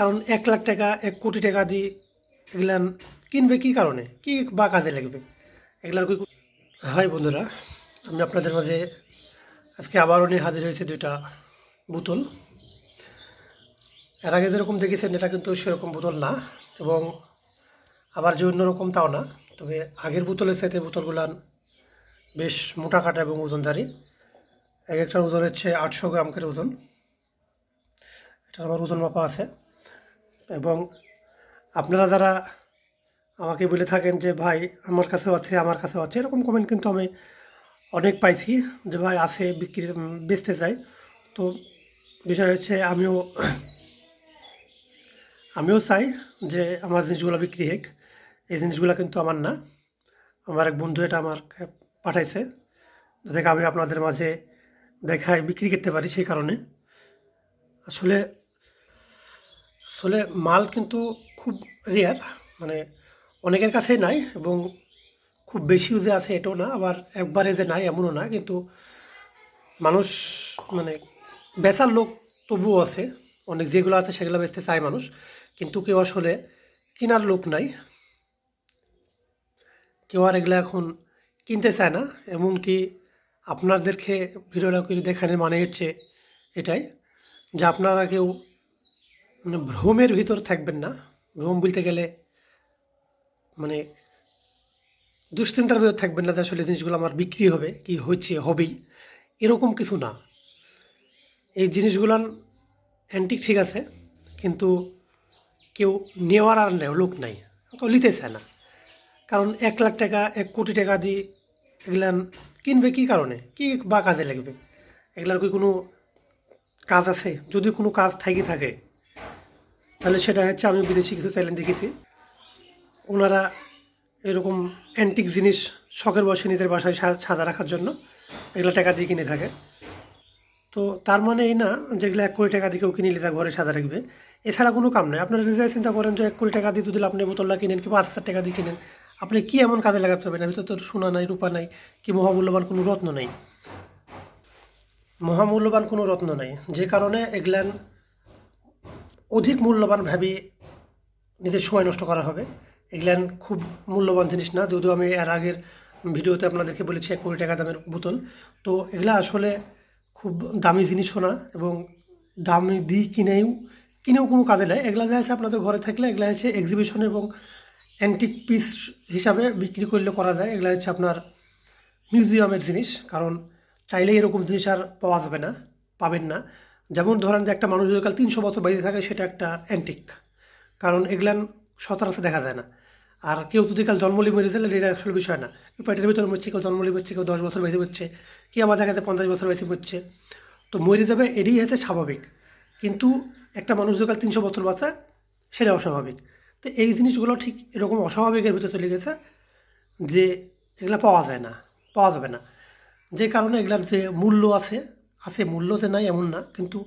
কারণ এক লাখ টাকা, এক কোটি টাকা দিয়ে এগুলান কিনবে কি কারণে? কি বা কাজে লাগবে? এগুলার হাই বন্ধুরা, আমি আপনাদের মাঝে আজকে আবারও নিয়ে হাজির হয়েছে দুইটা বোতল। এর আগে যেরকম দেখেছেন, এটা কিন্তু সেরকম বোতল না এবং আবার যে অন্যরকম তাও না। তবে আগের বোতলের সাথে বোতলগুলান বেশ মোটা কাটা এবং ওজনদারি। এক একটার ওজন হচ্ছে আটশো গ্রাম করে ওজন। এটা আমার ওজন মাপা আছে। এবং আপনারা যারা আমাকে বলে থাকেন যে, ভাই, আমার কাছেও আছে, আমার কাছেও আছে, এরকম কমেন্ট কিন্তু আমি অনেক পাইছি যে, ভাই, আছে, বিক্রি বেচতে চাই। তো বিষয় হচ্ছে আমিও আমিও চাই যে, আমার জিনিসগুলো বিক্রি হোক। এই জিনিসগুলো কিন্তু আমার না। আমার এক বন্ধু এটা আমার পাঠাইছে, যাতে আমি আপনাদের মাঝে দেখায় বিক্রি করতে পারি সেই কারণে। আসলে আসলে মাল কিন্তু খুব রেয়ার মানে অনেকের কাছেই নাই এবং খুব বেশিও যে আছে এটাও না, আবার একবারে যে নাই এমনও না, কিন্তু মানুষ মানে বেচার লোক তবুও আছে, অনেক যেগুলো আছে সেগুলো বেচতে চায় মানুষ, কিন্তু কেউ আসলে কেনার লোক নাই। কেউ আর এগুলো এখন কিনতে চায় না, এমনকি আপনাদেরকে ভিডিওটা করে দেখানোর মানে হচ্ছে এটাই, যে আপনারা কেউ মানে ভ্রমের ভিতর থাকবেন না। ভ্রম বলতে গেলে মানে দুশ্চিন্তার ভিতর থাকবেন না যে আসলে জিনিসগুলো আমার বিক্রি হবে, কি হচ্ছে, হবেই। এরকম কিছু না। এই জিনিসগুলান অ্যান্টিক ঠিক আছে, কিন্তু কেউ নেওয়ার আর নেও, লোক নাই। কেউ নিতে চায় না। কারণ এক লাখ টাকা, এক কোটি টাকা দিয়ে এগুলান কিনবে কি কারণে? কি বা কাজে লাগবে? এগুলার কি কোনো কাজ আছে? যদি কোনো কাজ থাকি থাকে তাহলে সেটা হচ্ছে আমি বিদেশি কিছু চ্যানেল দেখেছি। ওনারা এরকম অ্যান্টিক জিনিস শখের বসে নিজের বাসায় সা- সাজা রাখার জন্য এগুলো টাকা দিয়ে কিনে থাকে। তো তার মানে এই না যেগুলো এক কোটি টাকা দিয়ে কেউ কিনে নিলে তার ঘরে সাজা রাখবে। এছাড়া কোনো কাম নেই। আপনারা নিজেরাই চিন্তা করেন যে এক কোটি টাকা দিয়ে যদি আপনি বোতলটা কিনেন কি পাঁচ হাজার টাকা দিয়ে কিনেন, আপনি কি এমন কাজে লাগাতে পারবেন? আমি তো তোর সোনা নাই, রূপা নাই, কি মহামূল্যবান কোনো রত্ন নাই। মহামূল্যবান কোনো রত্ন নাই। যে কারণে এগুলান অধিক মূল্যবান ভাবে নিজের সময় নষ্ট করা হবে। এগুলান খুব মূল্যবান জিনিস না, যদিও আমি এর আগের ভিডিওতে আপনাদেরকে বলেছি এক কোটি টাকা দামের বোতল। তো এগুলা আসলে খুব দামি জিনিসও না এবং দামি দিই কিনেও কিনেও কোনো কাজে নেয় এগুলা যা আছে আপনাদের ঘরে থাকলে এগুলা হচ্ছে এক্সিবিশন এবং অ্যান্টিক পিস হিসাবে বিক্রি করলে করা যায়। এগুলা হচ্ছে আপনার মিউজিয়ামের জিনিস, কারণ চাইলেই এরকম জিনিস আর পাওয়া যাবে না, পাবেন না। যেমন ধরেন যে একটা মানুষ যদি কাল তিনশো বছর বেঁচে থাকে, সেটা একটা অ্যান্টিক কারণ এগুলান সচরাচর দেখা যায় না। আর কেউ যদি কাল জন্মলি মরে দিলে এটা আসলে বিষয় না। পেটের ভিতরে মরছে, কেউ জন্মলি মরছে কেউ দশ বছর বেঁচে মরছে, কেউ আবার দেখা যায় পঞ্চাশ বছর বেঁচে মরছে। তো মরে যাবে, এটাই হচ্ছে স্বাভাবিক। কিন্তু একটা মানুষ যদি কাল তিনশো বছর বাঁচে সেটা অস্বাভাবিক। তো এই জিনিসগুলো ঠিক এরকম অস্বাভাবিকের ভিতরে চলে গেছে যে এগুলো পাওয়া যায় না, পাওয়া যাবে না। যে কারণে এগুলার যে মূল্য আছে আছে মূল্য যে নাই, এমন না। কিন্তু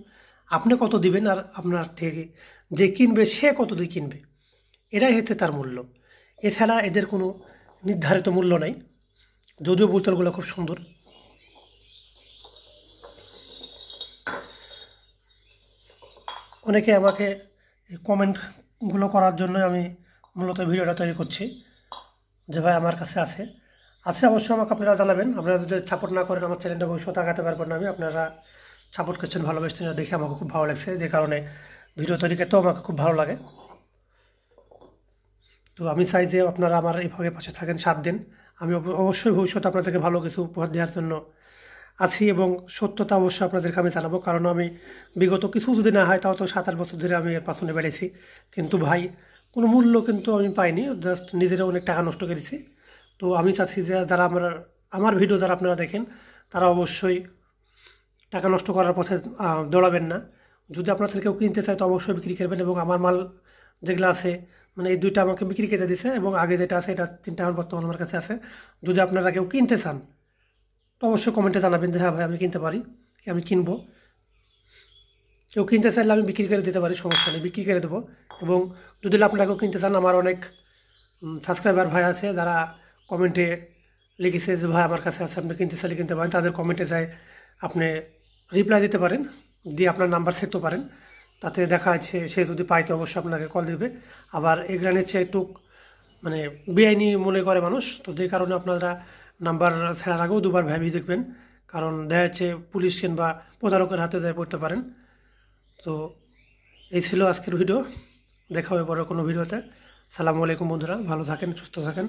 আপনি কত দিবেন আর আপনার থেকে যে কিনবে, সে কত দিয়ে কিনবে? এটাই হচ্ছে তার মূল্য। এছাড়া এদের কোনো নির্ধারিত মূল্য নাই। যদিও বোতলগুলো খুব সুন্দর। অনেকে আমাকে কমেন্টগুলো করার জন্য আমি মূলত ভিডিওটা তৈরি করছি, যে ভাই আমার কাছে আছে। আছে অবশ্যই আমাকে আপনারা জানাবেন। আপনারা যদি সাপোর্ট না করেন আমার চ্যানেলটা ভবিষ্যৎ আগাতে পারবেন না আমি। আপনারা সাপোর্ট করছেন, ভালোবাসছেন দেখে আমাকে খুব ভালো লাগছে। যে কারণে ভিডিও তৈরি করতেও আমাকে খুব ভালো লাগে। তো আমি চাই যে আপনারা আমার এইভাবে পাশে থাকেন সাত দিন। আমি অবশ্যই ভবিষ্যতে আপনাদেরকে ভালো কিছু উপহার দেওয়ার জন্য আছি এবং সত্যতা অবশ্যই আপনাদেরকে আমি জানাব। কারণ আমি বিগত কিছু যদি না হয়, তাও তো সাত আট বছর ধরে আমি এর পাশনে বেড়েছি কিন্তু ভাই, কোনো মূল্য কিন্তু আমি পাইনি। জাস্ট নিজেরা অনেক টাকা নষ্ট করেছি। তো আমি চাচ্ছি যে যারা আমার আমার ভিডিও যারা আপনারা দেখেন, তারা অবশ্যই টাকা নষ্ট করার পথে দৌড়াবেন না। যদি আপনাদের কেউ কিনতে চায় তো অবশ্যই বিক্রি করবেন এবং আমার মাল যেগুলো আছে মানে এই দুইটা আমাকে বিক্রি করে দিছে এবং আগে যেটা আছে এটা তিনটা আমার বর্তমান আমার কাছে আছে। যদি আপনারা কেউ কিনতে চান, তো অবশ্যই কমেন্টে জানাবেন যে হ্যাঁ ভাই, আমি কিনতে পারি আমি কিনবো? কেউ কিনতে চাইলে আমি বিক্রি করে দিতে পারি, সমস্যা নেই, বিক্রি করে দেবো। এবং যদি আপনারা কেউ কিনতে চান, আমার অনেক সাবস্ক্রাইবার ভাই আছে যারা কমেন্টে লিখেছে যে, ভাই, আমার কাছে আছে, আপনি কিনতে চাইলে কিনতে পারেন। তাদের কমেন্টে যায়, আপনি রিপ্লাই দিতে পারেন, দিয়ে আপনার নাম্বার সেটতে পারেন। তাতে দেখা আছে সে যদি পাইতে অবশ্যই আপনাকে কল দিবে। আবার এগ্রানের চেয়ে একটু মানে বেআইনি মনে করে মানুষ, তো যে কারণে আপনারা নাম্বার ছাড়ার আগেও দুবার ভেবে দেখবেন। কারণ দেখা যাচ্ছে, পুলিশ কিংবা প্রতারকের হাতে যায় পড়তে পারেন। তো এই ছিল আজকের ভিডিও। দেখা হবে পরে কোনো ভিডিওতে। সালামু আলাইকুম বন্ধুরা, ভালো থাকেন, সুস্থ থাকেন।